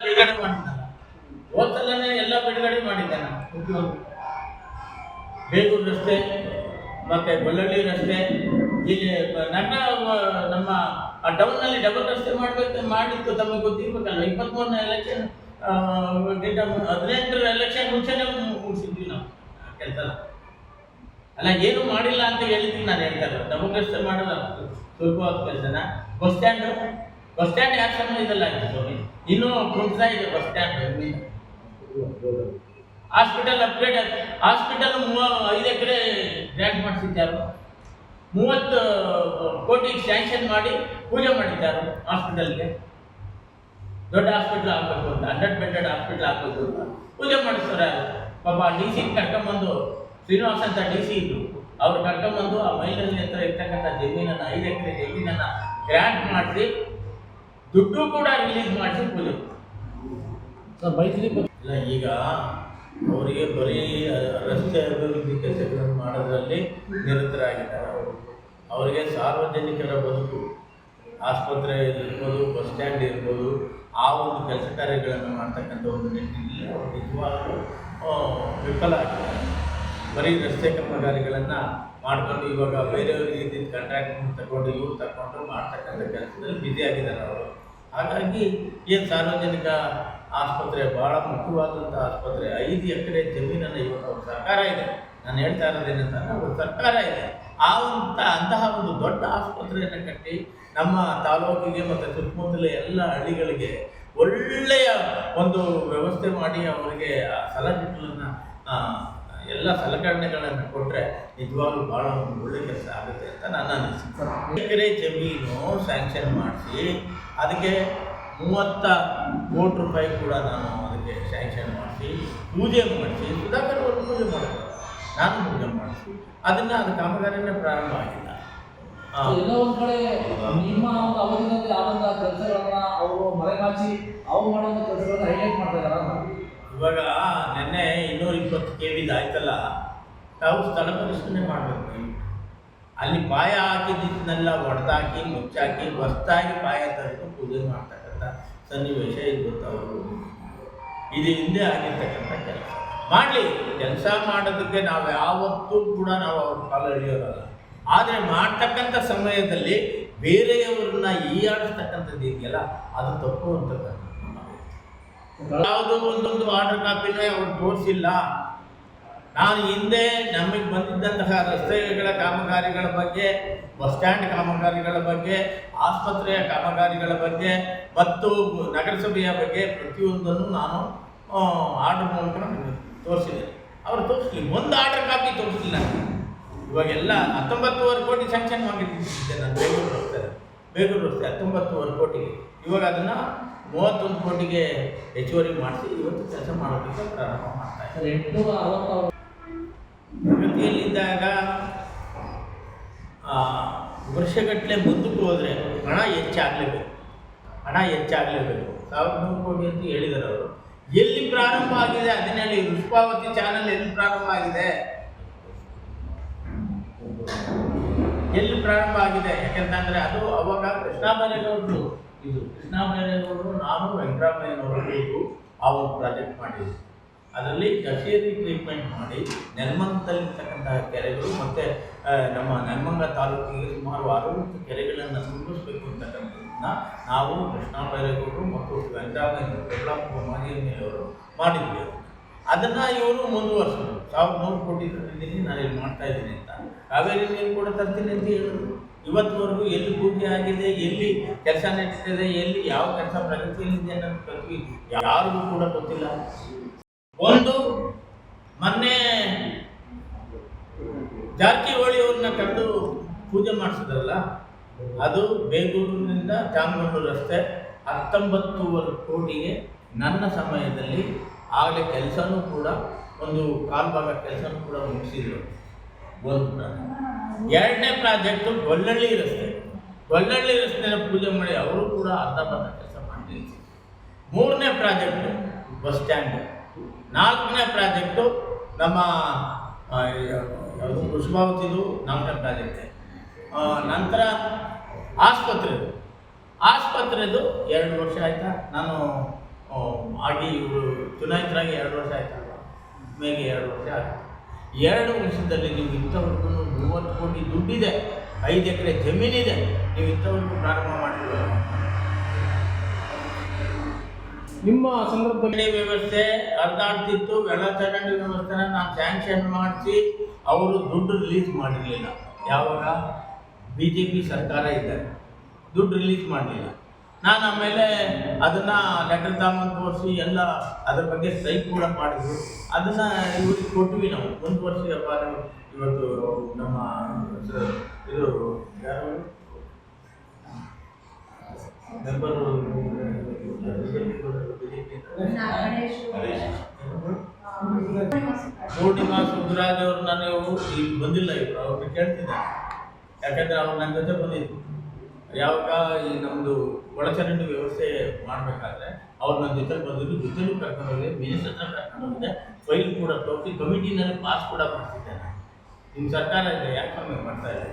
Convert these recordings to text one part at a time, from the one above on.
ಬಿಡುಗಡೆ ಮಾಡಿದ್ದಾನ. ಹೋದ್ಸಲನೇ ಎಲ್ಲ ಬಿಡುಗಡೆ ಮಾಡಿದ್ದಾನ. ಬೇಗೂರು ರಸ್ತೆ, ಮತ್ತೆ ಗೊಲ್ಲಳ್ಳಿ ರಸ್ತೆ, ಇಲ್ಲಿ ನನ್ನ ನಮ್ಮ ಟೌನ್ನಲ್ಲಿ ಡಬಲ್ ರಸ್ತೆ ಮಾಡಬೇಕು ಮಾಡಿತ್ತು ತಮಗೆ ಗೊತ್ತಿರ್ಬೇಕಲ್ಲ. ಇಪ್ಪತ್ತ್ಮೂರನೇ ಎಲೆಕ್ಷನ್ ಹದಿನೆಂಟರ ಎಲೆಕ್ಷನ್ ಮುಂಚೆನೇ ಮುಗಿಸಿದ್ವಿ ನಾವು ಕೆಲಸ ಅಲ್ಲ, ಏನು ಮಾಡಿಲ್ಲ ಅಂತ ಹೇಳಿದ್ವಿ ನಾನು ಹೇಳ್ತಾ ಡಬಲ್ ರಸ್ತೆ ಮಾಡಲ್ಲ ಸುಲಭವಾದ ಕೆಲಸನ? ಬಸ್ ಸ್ಟ್ಯಾಂಡ್ ಬಸ್ ಸ್ಟ್ಯಾಂಡ್ ಯಾಕೆ ಇದೆಲ್ಲ ಸ್ವಾಮಿ? ಇನ್ನೂ ಕುಂಟ್ತಾ ಇದೆ bus stand hospital upgrade hospital ಮೂವ ಐದು ಎಕರೆ ಗ್ರ್ಯಾಂಟ್ ಮಾಡಿಸಿದ್ದಾರೆ. ಮೂವತ್ತು ಕೋಟಿ ಸ್ಯಾಂಕ್ಷನ್ ಮಾಡಿ ಪೂಜೆ ಮಾಡಿದ್ದಾರೆ ಹಾಸ್ಪಿಟಲ್ಗೆ ದೊಡ್ಡ ಹಾಸ್ಪಿಟ್ಲ್ ಆಗಬೇಕು ಅಂತ ಹಂಡ್ರೆಡ್ ಬೆಡ್ಡೆಡ್ ಹಾಸ್ಪಿಟ್ಲ್ ಆಗಬೇಕು ಅಂತ ಪೂಜೆ ಮಾಡಿಸ್ತಾರೆ. ಪಾಪ ಡಿ ಸಿ ಕರ್ಕೊಂಬಂದು, ಶ್ರೀನಿವಾಸ ಅಂತ ಡಿ ಸಿ ಇದ್ರು. ಅವ್ರು ಕರ್ಕೊಂಬಂದು ಆ ಮೈಲಲ್ಲಿ ಹತ್ರ ಇರ್ತಕ್ಕಂಥ ಜಮೀನನ್ನು, ಐದು ಎಕರೆ ಜಮೀನನ್ನು ಗ್ರ್ಯಾಂಟ್ ಮಾಡಿಸಿ ದುಡ್ಡು ಕೂಡ ರಿಲೀಸ್ ಮಾಡಿಸಿ ಪೂಜೆ ಸರ್ ಮೈತ್ರಿ ಇಲ್ಲ ಈಗ ಅವರಿಗೆ ಬರೀ ರಸ್ತೆ ಅಭಿವೃದ್ಧಿ ಕೆಲಸಗಳನ್ನು ಮಾಡೋದ್ರಲ್ಲಿ ನಿರತರಾಗಿದ್ದಾರೆ ಅವರು. ಅವರಿಗೆ ಸಾರ್ವಜನಿಕರ ಬದುಕು ಆಸ್ಪತ್ರೆ ಇರ್ಬೋದು ಬಸ್ ಸ್ಟ್ಯಾಂಡ್ ಇರ್ಬೋದು ಆ ಒಂದು ಕೆಲಸ ಕಾರ್ಯಗಳನ್ನು ಮಾಡ್ತಕ್ಕಂಥ ಒಂದು ನಿಟ್ಟಿನಲ್ಲಿ ಅವರು ನಿಜವಾಗ್ಲೂ ವಿಫಲ ಆಗಿದ್ದಾರೆ. ಬರೀ ರಸ್ತೆ ಕಾಮಗಾರಿಗಳನ್ನು ಮಾಡ್ಕೊಂಡು ಇವಾಗ ಬೇರೆಯವ್ರಿಗೆ ಕಾಂಟ್ರಾಕ್ಟ್ ತಗೊಂಡು ಇವ್ರು ತಗೊಂಡು ಮಾಡ್ತಕ್ಕಂಥ ಕೆಲಸದಲ್ಲಿ ಬ್ಯುಸಿ ಆಗಿದ್ದಾರೆ ಅವರು. ಹಾಗಾಗಿ ಏನು ಸಾರ್ವಜನಿಕ ಆಸ್ಪತ್ರೆ ಭಾಳ ಮುಖ್ಯವಾದಂಥ ಆಸ್ಪತ್ರೆ, ಐದು ಎಕರೆ ಜಮೀನನ್ನು ಇವತ್ತು ಅವ್ರ ಸರ್ಕಾರ ಇದೆ. ನಾನು ಹೇಳ್ತಾ ಇರೋದೇನಂತ ಒಂದು ಸರ್ಕಾರ ಇದೆ. ಆ ಅಂತ, ಅಂತಹ ಒಂದು ದೊಡ್ಡ ಆಸ್ಪತ್ರೆಯನ್ನು ಕಟ್ಟಿ ನಮ್ಮ ತಾಲೂಕಿಗೆ ಮತ್ತು ಸುತ್ತಮುತ್ತಲ ಎಲ್ಲ ಹಳ್ಳಿಗಳಿಗೆ ಒಳ್ಳೆಯ ಒಂದು ವ್ಯವಸ್ಥೆ ಮಾಡಿ ಅವರಿಗೆ ಆ ಸಲಕರಣೆಗಳನ್ನು ಎಲ್ಲ ಸಲಕರಣೆಗಳನ್ನು ಕೊಟ್ಟರೆ ನಿಜವಾಗ್ಲೂ ಭಾಳ ಒಂದು ಒಳ್ಳೆ ಕೆಲಸ ಆಗುತ್ತೆ ಅಂತ ನನ್ನ ಅನಿಸಿಕೆ ಎಕರೆ ಜಮೀನು ಸ್ಯಾಂಕ್ಷನ್ ಮಾಡಿಸಿ, ಅದಕ್ಕೆ ಮೂವತ್ತ ಕೋಟಿ ರೂಪಾಯಿ ಕೂಡ ನಾನು ಅದಕ್ಕೆ ಸ್ಯಾಂಕ್ಷನ್ ಮಾಡಿಸಿ, ಪೂಜೆ ಮಾಡಿಸಿ, ಸುಧಾಕರ್ ಅವರು ಪೂಜೆ ಮಾಡಿದ್ರು. ನಾನು ಪೂಜೆ ಮಾಡಿಸಿ. ಅದನ್ನು ಅದು ಕಾಮಗಾರಿನೇ ಪ್ರಾರಂಭ ಆಗಿಲ್ಲ. ಎಲ್ಲ ಒಂದ್ ಕಡೆ ನಿಮ್ಮ ಒಂದು ಕೆಲಸಗಳನ್ನ ಅವರು ಮರೆಮಾಚಿ, ಅವ್ರು ಮಾಡೋ ಕೆಲಸಗಳನ್ನ ಹೈಲೈಟ್ ಮಾಡ್ತಾ ಇದಾರ ಇವಾಗ ನೆನ್ನೆ ಇನ್ನೂರ ಇಪ್ಪತ್ತು ಕೆ ವಿದು ಆಯ್ತಲ್ಲ, ತಾವು ಸ್ಥಳ ಪರಿಶೀಲನೆ ಮಾಡಬೇಕು ಅಲ್ಲಿ ಪಾಯ ಹಾಕಿದ್ದನ್ನೆಲ್ಲ ಒಡೆದಾಕಿ, ಮುಚ್ಚಾಕಿ, ಹೊಸ್ದಾಗಿ ಪಾಯ ತೆಗೆದು ಪೂಜೆ ಮಾಡ್ತಕ್ಕಂಥ ಸನ್ನಿವೇಶ ಇದು ಅವರು ಇದು ಹಿಂದೆ ಆಗಿರ್ತಕ್ಕಂಥ ಕೆಲಸ. ಮಾಡಲಿ, ಕೆಲಸ ಮಾಡೋದಕ್ಕೆ ನಾವು ಯಾವತ್ತೂ ಕೂಡ ನಾವು ಅವ್ರ ಕಾಲ ಆದರೆ ಮಾಡ್ತಕ್ಕಂಥ ಸಮಯದಲ್ಲಿ ಬೇರೆಯವ್ರನ್ನ ಈಯಾಡಿಸ್ತಕ್ಕಂಥದ್ದು ಇದೆಯಲ್ಲ, ಅದು ತಪ್ಪು ಅಂತಕ್ಕಂಥದ್ದು ಯಾವುದೋ ಒಂದೊಂದು ವಾಟರ್ ಕಾಪಿನ ಅವ್ರು ತೋರಿಸಿಲ್ಲ. ನಾನು ಹಿಂದೆ ನಮಗೆ ಬಂದಿದ್ದಂತಹ ರಸ್ತೆಗಳ ಕಾಮಗಾರಿಗಳ ಬಗ್ಗೆ, ಬಸ್ ಸ್ಟ್ಯಾಂಡ್ ಕಾಮಗಾರಿಗಳ ಬಗ್ಗೆ, ಆಸ್ಪತ್ರೆಯ ಕಾಮಗಾರಿಗಳ ಬಗ್ಗೆ ಮತ್ತು ನಗರಸಭೆಯ ಬಗ್ಗೆ ಪ್ರತಿಯೊಂದನ್ನು ನಾನು ಆರ್ಡರ್ ಮೂಲಕ ತೋರಿಸಿದೆ. ಅವರು ತೋರಿಸಲಿ ಒಂದು ಆರ್ಡರ್ ಕಾಪಿ ತೋರಿಸಲಿಲ್ಲ ಇವಾಗೆಲ್ಲ ಹತ್ತೊಂಬತ್ತುವರೆ ಕೋಟಿ ಸ್ಯಾಂಕ್ಷನ್ ಮಾಡಿದ್ದೆ ನಾನು. ಬೇಗೂರು ರಸ್ತೆ ಬೇಗೂರು ರಸ್ತೆ ಹತ್ತೊಂಬತ್ತುವರೆ ಕೋಟಿಗೆ. ಇವಾಗ ಅದನ್ನು ಮೂವತ್ತೊಂದು ಕೋಟಿಗೆ ಹೆಚ್ಚುವರಿ ಮಾಡಿಸಿ ಇವತ್ತು ಕೆಲಸ ಮಾಡೋದಕ್ಕೆ ಪ್ರಾರಂಭ ಮಾಡ್ತಾ ಇದ್ದಾರೆ. ಸರ್ ಎಂಟುನೂರ ಪ್ರಗತಿಯಲ್ಲಿದ್ದಾಗ ಆ, ವರ್ಷಗಟ್ಟಲೆ ಮುಂದಕ್ಕೆ ಹೋದರೆ ಹಣ ಹೆಚ್ಚಾಗಲೇಬೇಕು. ಹಣ ಹೆಚ್ಚಾಗಲೇಬೇಕು. ಸಾವಿರದ ನೂರು ಕೋಟಿ ಅಂತ ಹೇಳಿದ್ದಾರೆ ಅವರು. ಎಲ್ಲಿ ಪ್ರಾರಂಭ ಆಗಿದೆ ಅದನ್ನೇಳಿ ಪುಷ್ಪಾವತಿ ಚಾನಲ್ ಎಲ್ಲಿ ಪ್ರಾರಂಭ ಆಗಿದೆ? ಎಲ್ಲಿ ಪ್ರಾರಂಭ ಆಗಿದೆ? ಯಾಕೆಂತಂದ್ರೆ ಅದು ಅವಾಗ ಕೃಷ್ಣಾಬೈರೇಗೌಡರು ಇದು ಕೃಷ್ಣಾಮಯ್ಯನವರು ನಾನು ವೆಂಕಟರಾಮಯ್ಯನವರು ಕೂತು ಆ ಒಂದು ಪ್ರಾಜೆಕ್ಟ್ ಮಾಡಿದ್ವಿ ಅದರಲ್ಲಿ ಕಚೇರಿ ಟ್ರೀಟ್ಮೆಂಟ್ ಮಾಡಿ ನೆಲಮಂಗದಲ್ಲಿರ್ತಕ್ಕಂತಹ ಕೆರೆಗಳು ಮತ್ತು ನಮ್ಮ ನೆಲಮಂಗ ತಾಲೂಕಿಗೆ ಸುಮಾರು ಅರವತ್ತು ಕೆರೆಗಳನ್ನು ತುಂಬಿಸ್ಬೇಕು ಅಂತಕ್ಕಂಥದ್ದನ್ನ ನಾವು ಕೃಷ್ಣ ಬೈರೇಗೌಡರು ಮತ್ತು ವೆಂಕಟರಾಮಯ್ಯನವರು ಯಲ್ಲಾಪ್ಪ ಮಾರಿಯಮ್ಮನವರು ಮಾಡಿದ್ವಿ ಅದನ್ನು. ಇವರು ಮುಂದುವರ್ಸಿದ್ರು ಸಾವಿರದ ನೂರು ಕೋಟಿ ತಂದಿದ್ದೀನಿ ನಾನು ಇಲ್ಲಿ ಮಾಡ್ತಾ ಇದ್ದೀನಿ ಅಂತ. ಕಾವೇರಿ ನೀರು ಕೂಡ ತರ್ತೀನಿ ಅಂತ ಹೇಳಿದ್ರು. ಇವತ್ತುವರೆಗೂ ಎಲ್ಲಿ ಪೂಜೆ ಆಗಿದೆ, ಎಲ್ಲಿ ಕೆಲಸ ನಡೀತಿದೆ, ಎಲ್ಲಿ ಯಾವ ಕೆಲಸ ಪ್ರಗತಿಯಲ್ಲಿದೆ ಅನ್ನೋದು ಯಾರಿಗೂ ಕೂಡ ಗೊತ್ತಿಲ್ಲ. ಒಂದು, ಮೊನ್ನೆ ಜಾರಕಿಹೊಳಿ ಅವ್ರನ್ನ ಕರೆದು ಪೂಜೆ ಮಾಡಿಸಿದ್ರಲ್ಲ, ಅದು ಬೇಗೂರಿನಿಂದ ಚಾಮಗೊಂಡು ರಸ್ತೆ ಹತ್ತೊಂಬತ್ತೂವರೆ ಕೋಟಿಗೆ ನನ್ನ ಸಮಯದಲ್ಲಿ ಆಗಲೇ ಕೆಲಸನೂ ಕೂಡ ಒಂದು ಕಾಲ್ಭಾಗ ಕೆಲಸನೂ ಕೂಡ ಮುಗಿಸಿದ್ರು. ಒಂದು ಎರಡನೇ ಪ್ರಾಜೆಕ್ಟು ಗೊಲ್ಲಳ್ಳಿ ರಸ್ತೆ ಗೊಲ್ಲಳ್ಳಿ ರಸ್ತೆ ಪೂಜೆ ಮಾಡಿ ಅವರು ಕೂಡ ಅರ್ಧ ಕೆಲಸ ಮಾಡಿ ಮೂರನೇ ಪ್ರಾಜೆಕ್ಟು ಬಸ್ ಸ್ಟ್ಯಾಂಡ್. ನಾಲ್ಕನೇ ಪ್ರಾಜೆಕ್ಟು ನಮ್ಮ ಪುಷ್ಪಾವತಿದು ನಾಲ್ಕನೇ ಪ್ರಾಜೆಕ್ಟ್. ನಂತರ ಆಸ್ಪತ್ರೆದು ಆಸ್ಪತ್ರೆದು ಎರಡು ವರ್ಷ ಆಯ್ತಾ? ನಾನು ಆಗಿ ಇವರು ಚುನಾಯಿತರಾಗಿ ಎರಡು ವರ್ಷ ಆಯ್ತಲ್ವ? ಮೇಲೆ ಎರಡು ವರ್ಷ ಆಗಿದೆ ಎರಡು ವರ್ಷದಲ್ಲಿ ನೀವು ಇಂಥವ್ರಿಗೂ ಮೂವತ್ತು ಕೋಟಿ ದುಡ್ಡಿದೆ ಐದು ಎಕರೆ ಜಮೀನಿದೆ ನೀವು ಇಂಥವ್ರಿಗೂ ಪ್ರಾರಂಭ ಮಾಡಿಲ್ಲ ನಿಮ್ಮ ಸಂದರ್ಭದಲ್ಲಿ ವ್ಯವಸ್ಥೆ ಹರಿದಾಡ್ತಿತ್ತು ಎಲ್ಲ ಚರಂಡಿ ವ್ಯವಸ್ಥೆನ ನಾನು ಸ್ಯಾಂಕ್ಷನ್ ಮಾಡಿಸಿ ಅವರು ದುಡ್ಡು ರಿಲೀಸ್ ಮಾಡಿರಲಿಲ್ಲ. ಯಾವಾಗ? ಬಿ ಜೆ ಪಿ ಸರ್ಕಾರ ಇದ್ದಾರೆ ದುಡ್ಡು ರಿಲೀಸ್ ಮಾಡಲಿಲ್ಲ. ನಾನು ಆಮೇಲೆ ಅದನ್ನ ಲೆಟರ್ ತಗೊಂಡು ತೋರಿಸಿ ಎಲ್ಲ ಅದ್ರ ಬಗ್ಗೆ ಸೈ ಕೂಡ ಮಾಡಿದ್ರು. ಅದನ್ನ ಇವ್ರಿಗೆ ಕೊಟ್ವಿ ನಾವು. ಒಂದು ವರ್ಷ ಇವತ್ತು ನಮ್ಮ ಇದು ಯಾರು? ಪೂರ್ಣಿಮಾ ಸುಬ್ರಾಜ್ ಅವ್ರು ನಾನು ಈಗ ಬಂದಿಲ್ಲ ಇವರು. ಅವ್ರಿಗೆ ಕೇಳ್ತಿದ್ದೆ. ಯಾಕಂದ್ರೆ ಅವ್ರು ನನ್ನ ಜೊತೆ ಬಂದಿದ್ರು. ಯಾವಾಗ ಈ ನಮ್ಮದು ಒಳಚರಂಡಿ ವ್ಯವಸ್ಥೆ ಮಾಡಬೇಕಾದ್ರೆ ಅವ್ರು ನನ್ನ ಜೊತೆ ಬಂದಿದ್ದು ಜೊತೆಲೂ ಕರ್ಕೊಂಡು ಹೋಗಿ ಮಿನಿಸ್ಟರ್ ಹತ್ರ ಕರ್ಕೊಂಡು ಹೋಗಿದೆ ಫೈಲ್ ಕೂಡ ತೋರಿಸಿ ಕಮಿಟಿನಲ್ಲಿ ಪಾಸ್ ಕೂಡ ಮಾಡ್ತಿದ್ದೇನೆ ನಿಮ್ಮ ಸರ್ಕಾರ ಇದೆ ಯಾಕೆ ಕಮ್ಮಿ ಮಾಡ್ತಾ ಇದೆ?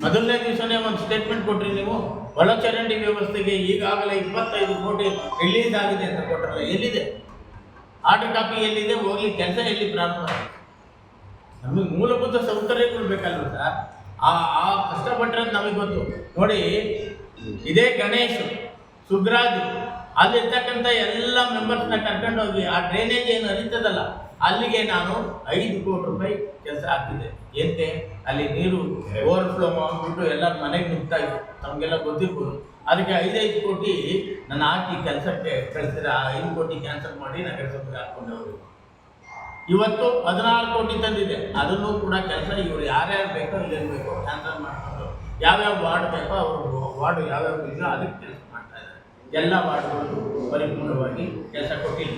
ಮೊದಲನೇ ದಿವಸನೇ ಒಂದು ಸ್ಟೇಟ್ಮೆಂಟ್ ಕೊಟ್ರಿ ನೀವು, ಒಳಚರಂಡಿ ವ್ಯವಸ್ಥೆಗೆ ಈಗಾಗಲೇ ಇಪ್ಪತ್ತೈದು ಕೋಟಿ ರಿಲೀಸ್ ಆಗಿದೆ ಅಂತ ಕೊಟ್ಟರಲ್ಲ ಎಲ್ಲಿದೆ ಆರ್ಡರ್ ಕಾಪಿ ಎಲ್ಲಿದೆ ಹೋಗ್ಲಿ ಕೆಲಸ ಎಲ್ಲಿ ಪ್ರಾರಂಭ ಆಗಿದೆ? ನಮಗೆ ಮೂಲಭೂತ ಸೌಕರ್ಯಗಳು ಬೇಕಲ್ವ ಸರ್ ಆ ಆ ಕಷ್ಟಪಟ್ಟಿರೋದು ನಮಗೆ ಗೊತ್ತು. ನೋಡಿ, ಇದೇ ಗಣೇಶ್, ಸುಗ್ರಾಜು, ಅಲ್ಲಿರ್ತಕ್ಕಂಥ ಎಲ್ಲ ಮೆಂಬರ್ಸ್ನ ಕರ್ಕೊಂಡೋಗಿ ಆ ಡ್ರೈನೇಜ್ ಏನು ಹರಿತದಲ್ಲ, ಅಲ್ಲಿಗೆ ನಾನು ಐದು ಕೋಟಿ ರೂಪಾಯಿ ಕೆಲಸ ಆಗ್ತಿದೆ. ಎಂತೆ? ಅಲ್ಲಿ ನೀರು ಓವರ್ ಫ್ಲೋ ಮಾಡಿಬಿಟ್ಟು ಎಲ್ಲ ಮನೆಗೆ ನುಗ್ತಾ ಇತ್ತು ನಮಗೆಲ್ಲ ಗೊತ್ತಿರ್ಬೋದು. ಅದಕ್ಕೆ ಐದೈದು ಕೋಟಿ ನಾನು ಹಾಕಿ ಕೆಲಸಕ್ಕೆ ಕಳಿಸಿದ್ರೆ ಆ ಐದು ಕೋಟಿ ಕ್ಯಾನ್ಸಲ್ ಮಾಡಿ ನಾನು ಕೆಲಸಕ್ಕೆ ಹಾಕ್ಕೊಂಡವ್ರು ಇವತ್ತು ಹದಿನಾರು ಕೋಟಿ ತಂದಿದೆ. ಅದನ್ನು ಕೂಡ ಕೆಲಸ ಇವರು ಯಾರ್ಯಾರು ಬೇಕೋ ಇಲ್ಲೇನು ಬೇಕೋ ಕ್ಯಾನ್ಸಲ್ ಮಾಡಿಕೊಂಡು ಯಾವ್ಯಾವ ವಾರ್ಡ್ ಬೇಕೋ ಅವರು ವಾರ್ಡ್ ಯಾವ್ಯಾವ ಇದೆಯೋ ಅದಕ್ಕೆ ಕೆಲಸ ಮಾಡ್ತಾ ಇದ್ದಾರೆ. ಎಲ್ಲ ವಾರ್ಡ್ಗಳು ಪರಿಪೂರ್ಣವಾಗಿ ಕೆಲಸ ಕೊಟ್ಟಿಲ್ಲ.